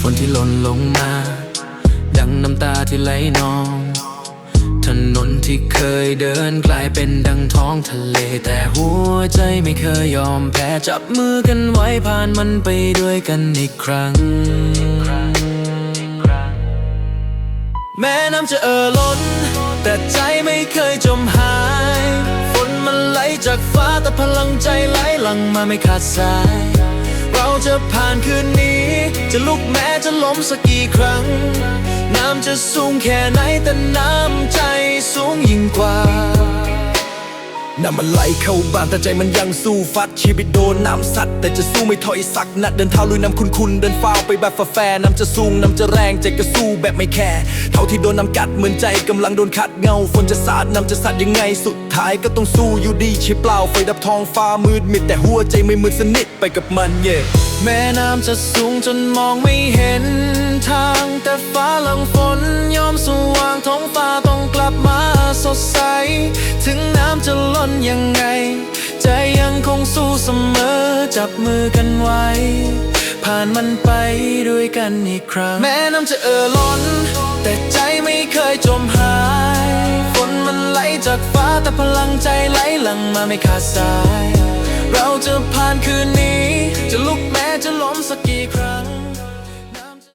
ฝนที่หล่นลงมา ดังน้ำตาที่ไหลนอง ถนนที่เคยเดินกลายเป็นดังท้องทะเล แต่หัวใจไม่เคยยอมแพ้จับมือกันไว้ผ่านมันไปด้วยกันอีกครั้ง แม้น้ำจะเอ่อล้น แต่ใจไม่เคยจมหายฝนมันไหลจากฟ้าแต่พลังใจไหลหลังมาไม่ขาดสาย เราจะผ่านคืนนี้ จะลุกแม้จะล้มสักกี่ครั้ง น้ำจะสูงแค่ไหนแต่น้ำใจสูง น้ำมันไหลเข้าบ้านแต่ใจมันยังสู้ฟัดชีวิตโดนน้ำซัดแต่จะสู้ไม่ถอยสักนัดเดินเท้าลุยน้ำคุณคุณเดินฟ้าวไปแบบฝาแฟน้ำจะสูงน้ำจะแรงใจก็สู้แบบไม่แคร์เท่าที่โดนน้ำกัดเหมือนใจกำลังโดนคัดเงาฝนจะสาดน้ำจะสัดยังไงสุดท้ายก็ต้องสู้อยู่ดีใช่เปล่าไฟดับทองฟ้ามืดมิดแต่หัวใจไม่มืดสนิทไปกับมันเย่แม่น้ำจะสูงจนมองไม่เห็นทางแต่ฟ้าหลังฝนยอมสู นยังไง ใจยังคงสู้เสมอ จับมือกันไว้ ผ่านมันไปด้วยกันอีกครั้ง แม้น้ำจะเอ่อล้น แต่ใจไม่เคยจมหายฝนมันไหลจากฟ้าแต่พลังใจไหลหลังมาไม่ขาดสาย เราจะผ่านคืนนี้ จะลุกแม้จะล้มสักกี่ครั้ง